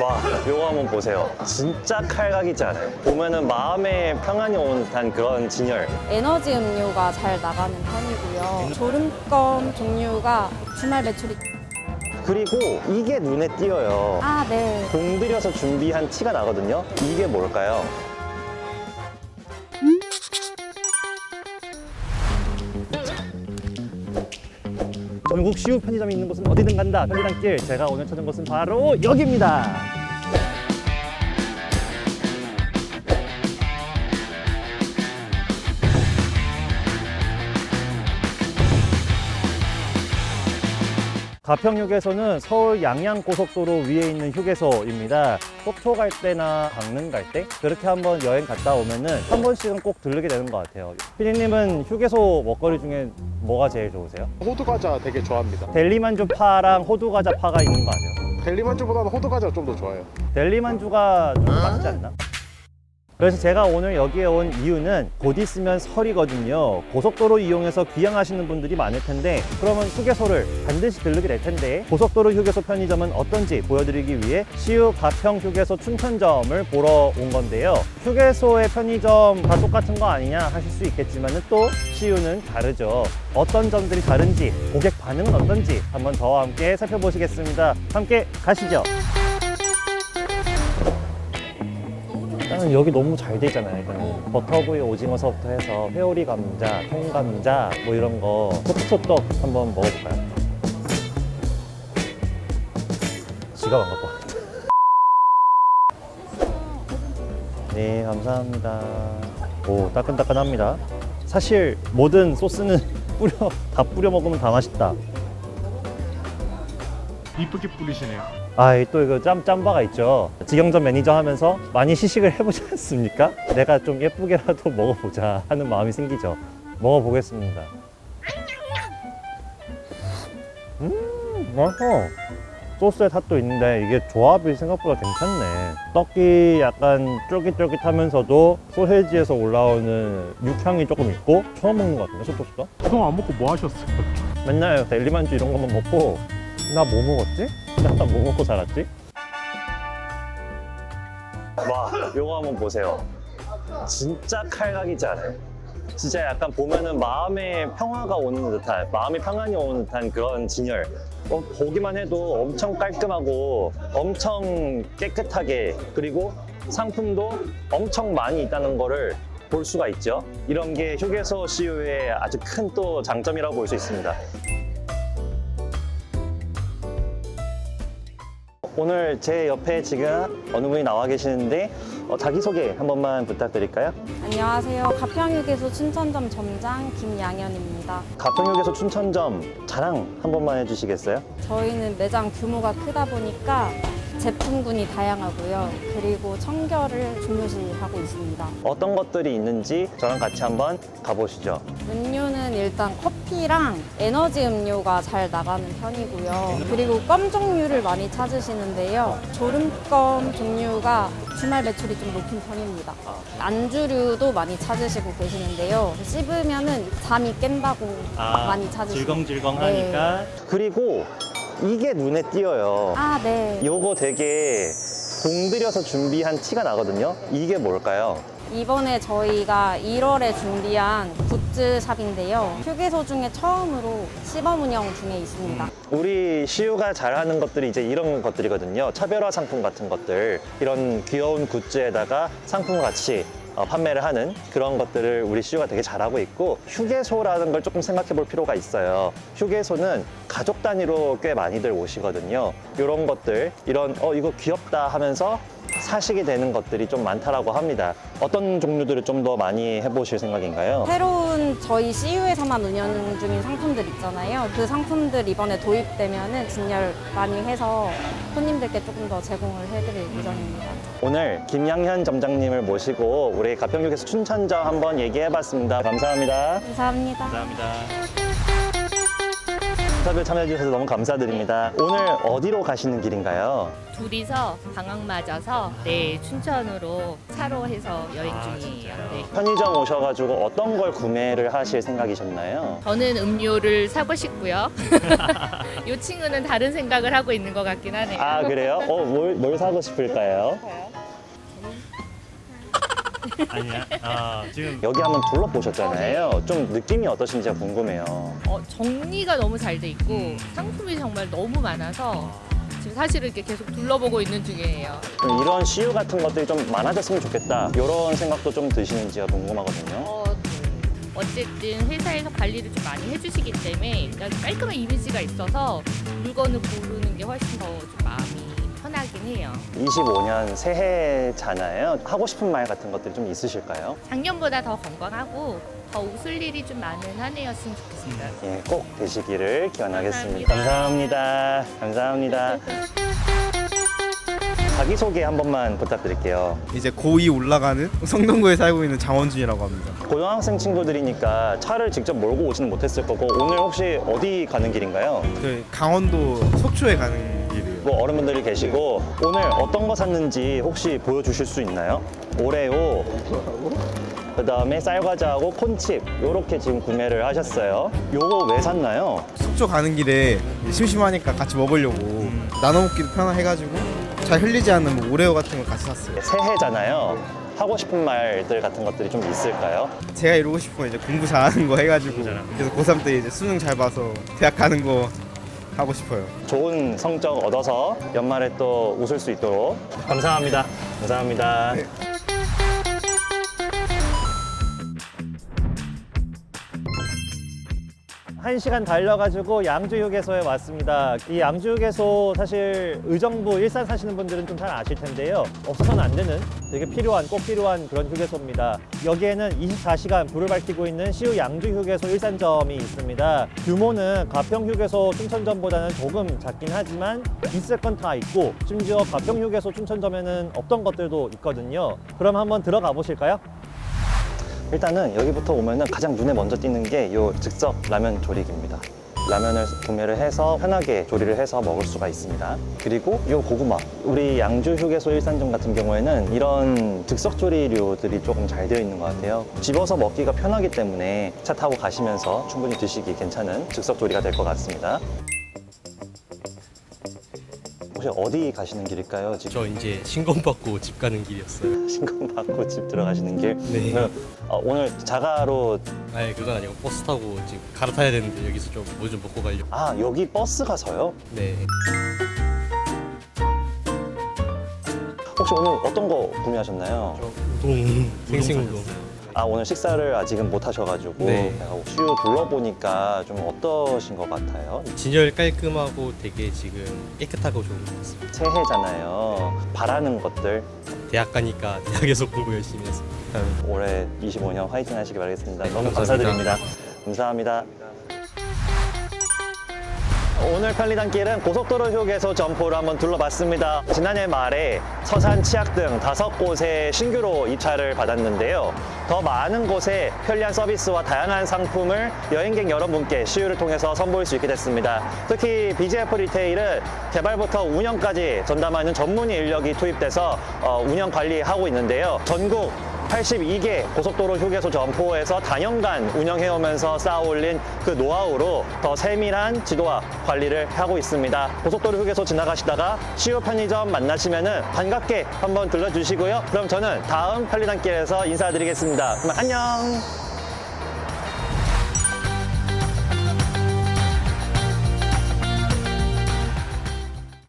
와, 요거 한번 보세요. 진짜 칼각이지 않아요? 보면은 마음에 평안이 오는 듯한 그런 진열. 에너지 음료가 잘 나가는 편이고요. 졸음껌 종류가 주말 매출이 그리고 이게 눈에 띄어요. 아, 네. 공들여서 준비한 티가 나거든요. 이게 뭘까요? 전국 시우 편의점이 있는 곳은 어디든 간다. 편리단길. 제가 오늘 찾은 곳은 바로 여기입니다. 가평휴게소는 서울 양양고속도로 위에 있는 휴게소입니다. 속초 갈 때나 강릉 갈 때 그렇게 한번 여행 갔다 오면은 한 번씩은 꼭 들르게 되는 것 같아요. 피디님은 휴게소 먹거리 중에 뭐가 제일 좋으세요? 호두 과자 되게 좋아합니다. 델리만주 파랑 호두 과자 파가 있는 거 아니에요? 델리만주보다는 호두 과자가 좀 더 좋아요. 델리만주가 좀 맛있지 않나? 그래서 제가 오늘 여기에 온 이유는 곧 있으면 설이거든요. 고속도로 이용해서 귀향하시는 분들이 많을 텐데 그러면 휴게소를 반드시 들르게 될 텐데 고속도로 휴게소 편의점은 어떤지 보여드리기 위해 시우 가평 휴게소 춘천점을 보러 온 건데요. 휴게소의 편의점 다 똑같은 거 아니냐 하실 수 있겠지만 또 시우는 다르죠. 어떤 점들이 다른지 고객 반응은 어떤지 한번 저와 함께 살펴보시겠습니다. 함께 가시죠. 나는 여기 너무 잘돼 있잖아요. 그냥 버터구이 오징어서부터 해서 회오리 감자, 통감자 뭐 이런 거 토토떡 한번 먹어볼까요? 지갑 안 갖고 왔다. 네, 감사합니다. 오, 따끈따끈합니다. 사실 모든 소스는 뿌려 다 뿌려 먹으면 다 맛있다. 이쁘게 뿌리시네요. 아, 또 이거 짬, 짬바가 있죠. 직영점 매니저 하면서 많이 시식을 해보지 않습니까? 내가 좀 예쁘게라도 먹어보자 하는 마음이 생기죠. 먹어보겠습니다. 음, 맛있어. 소스에 탓도 있는데 이게 조합이 생각보다 괜찮네. 떡이 약간 쫄깃쫄깃하면서도 소세지에서 올라오는 육향이 조금 있고 처음 먹는 것 같은데, 소토스가? 그동안 안 먹고 뭐 하셨어요? 맨날 델리만주 이런 것만 먹고 나 뭐 먹었지? 나 뭐 먹고 살았지? 와 요거 한번 보세요 진짜 칼각이지 않아요? 진짜 약간 보면은 마음에 평화가 오는 듯한 마음이 평안이 오는 듯한 그런 진열 어, 보기만 해도 엄청 깔끔하고 엄청 깨끗하게 그리고 상품도 엄청 많이 있다는 거를 볼 수가 있죠 이런 게 휴게소 CU의 아주 큰 또 장점이라고 볼 수 있습니다 오늘 제 옆에 지금 어느 분이 나와 계시는데 어, 자기소개 한 번만 부탁드릴까요? 안녕하세요. 가평휴게소 춘천점 점장 김양현입니다. 가평역에서 춘천점 자랑 한 번만 해주시겠어요? 저희는 매장 규모가 크다 보니까 제품군이 다양하고요. 그리고 청결을 중요시하고 있습니다. 어떤 것들이 있는지 저랑 같이 한번 가보시죠. 음료는 일단 커피랑 에너지 음료가 잘 나가는 편이고요. 그리고 껌 종류를 많이 찾으시는데요. 졸음껌 종류가 주말 매출이 좀 높은 편입니다. 안주류도 많이 찾으시고 계시는데요. 씹으면은 잠이 깬다고 많이 찾으시고. 아, 질겅질겅하니까. 그리고 이게 눈에 띄어요. 아, 네. 요거 되게 공들여서 준비한 티가 나거든요. 이게 뭘까요? 이번에 저희가 1월에 준비한 굿즈샵인데요. 휴게소 중에 처음으로 시범 운영 중에 있습니다. 우리 시우가 잘하는 것들이 이제 이런 것들이거든요. 차별화 상품 같은 것들. 이런 귀여운 굿즈에다가 상품 같이 어, 판매를 하는 그런 것들을 우리 시우가 되게 잘하고 있고 휴게소라는 걸 조금 생각해 볼 필요가 있어요. 휴게소는 가족 단위로 꽤 많이들 오시거든요. 이런 것들, 이런 어 이거 귀엽다 하면서 사시게 되는 것들이 좀 많다라고 합니다. 어떤 종류들을 좀 더 많이 해보실 생각인가요? 새로운 저희 CU에서만 운영 중인 상품들 있잖아요. 그 상품들 이번에 도입되면은 진열 많이 해서 손님들께 조금 더 제공을 해드릴 예정입니다. 오늘 김양현 점장님을 모시고 우리 가평역에서 춘천점 한번 얘기해봤습니다. 감사합니다. 감사합니다. 감사합니다. 인터뷰 참여해주셔서 너무 감사드립니다. 오늘 어디로 가시는 길인가요? 둘이서 방학 맞아서 네 춘천으로 차로 해서 여행 중이에요. 네. 편의점 오셔가지고 어떤 걸 구매를 하실 생각이셨나요? 저는 음료를 사고 싶고요. 이 친구는 다른 생각을 하고 있는 것 같긴 하네요. 아 그래요? 어, 뭘, 뭘 사고 싶을까요? 아니야. 아, 지금 여기 한번 둘러보셨잖아요. 좀 느낌이 어떠신지 궁금해요. 어, 정리가 너무 잘 돼 있고 상품이 정말 너무 많아서 지금 사실은 이렇게 계속 둘러보고 있는 중이에요. 좀 이런 CU 같은 것들이 좀 많아졌으면 좋겠다. 이런 생각도 좀 드시는지가 궁금하거든요. 어, 어쨌든 회사에서 관리를 좀 많이 해주시기 때문에 일단 깔끔한 이미지가 있어서 물건을 고르는 게 훨씬 더 좀 마음이 편하긴 해요. 25년 새해잖아요. 하고 싶은 말 같은 것들이 좀 있으실까요? 작년보다 더 건강하고 더 웃을 일이 좀 많은 한 해였으면 좋겠습니다. 예, 꼭 되시기를 기원하겠습니다. 감사합니다. 감사합니다. 자기소개 한 번만 부탁드릴게요. 이제 고2 올라가는 성동구에 살고 있는 장원준이라고 합니다. 고등학생 친구들이니까 차를 직접 몰고 오지는 못했을 거고 오늘 혹시 어디 가는 길인가요? 그 강원도 속초에 가는 뭐 어른분들이 계시고 오늘 어떤 거 샀는지 혹시 보여주실 수 있나요? 오레오 그 다음에 쌀과자하고 콘칩 요렇게 지금 구매를 하셨어요 요거 왜 샀나요? 속초 가는 길에 심심하니까 같이 먹으려고 나눠 먹기도 편해가지고 잘 흘리지 않는 뭐 오레오 같은 거 같이 샀어요. 새해잖아요 하고 싶은 말들 같은 것들이 좀 있을까요? 제가 이루고 싶은 건 이제 공부 잘하는 거 해가지고 그래서 고3 때 이제 수능 잘 봐서 대학 가는 거 하고 싶어요. 좋은 성적 얻어서 연말에 또 웃을 수 있도록. 감사합니다. 감사합니다 한 시간 달려가지고 양주휴게소에 왔습니다. 이 양주휴게소 사실 의정부 일산 사시는 분들은 좀 잘 아실 텐데요. 없어서는 안 되는 되게 필요한 꼭 필요한 그런 휴게소입니다. 여기에는 24시간 불을 밝히고 있는 시우 양주휴게소 일산점이 있습니다. 규모는 가평휴게소 춘천점보다는 조금 작긴 하지만 있을 건 다 있고 심지어 가평휴게소 춘천점에는 없던 것들도 있거든요. 그럼 한번 들어가 보실까요? 일단은 여기부터 오면은 가장 눈에 먼저 띄는 게 요 즉석 라면 조리기입니다. 라면을 구매를 해서 편하게 조리를 해서 먹을 수가 있습니다. 그리고 요 고구마. 우리 양주 휴게소 일산점 같은 경우에는 이런 즉석 조리류들이 조금 잘 되어 있는 것 같아요. 집어서 먹기가 편하기 때문에 차 타고 가시면서 충분히 드시기 괜찮은 즉석 조리가 될 것 같습니다. 혹시 어디 가시는 길일까요? 지금 저 이제 신검 받고 집 가는 길이었어요. 신공 받고 집 들어가시는 길. 네. 그럼, 어, 오늘 자가로 아니 그건 아니고 버스 타고 지금 갈아타야 되는데 여기서 좀 뭐 좀 먹고 가려고. 아 여기 버스 가 서요? 네. 혹시 오늘 어떤 거 구매하셨나요? 저 우동 생생 우동. 아 오늘 식사를 아직은 못 하셔가지고 네. 제가 시유 둘러보니까 좀 어떠신 것 같아요? 진열 깔끔하고 되게 지금 깨끗하고 좋은 것 같습니다. 새해잖아요. 바라는 것들 대학 가니까 대학에서 공부 열심히 해서 올해 25년 화이팅 하시기 바라겠습니다. 너무 감사합니다. 감사드립니다. 감사합니다. 오늘 편리단 길은 고속도로 휴게소 점포를 한번 둘러봤습니다. 지난해 말에 서산, 치악 등 다섯 곳에 신규로 입찰을 받았는데요. 더 많은 곳에 편리한 서비스와 다양한 상품을 여행객 여러분께 시유를 통해서 선보일 수 있게 됐습니다. 특히 BGF 리테일은 개발부터 운영까지 전담하는 전문의 인력이 투입돼서 어, 운영 관리하고 있는데요. 전국 82개 고속도로 휴게소 점포에서 단연간 운영해오면서 쌓아올린 그 노하우로 더 세밀한 지도와 관리를 하고 있습니다. 고속도로 휴게소 지나가시다가 시우 편의점 만나시면은 반갑게 한번 들러주시고요. 그럼 저는 다음 편리단길에서 인사드리겠습니다. 그럼 안녕!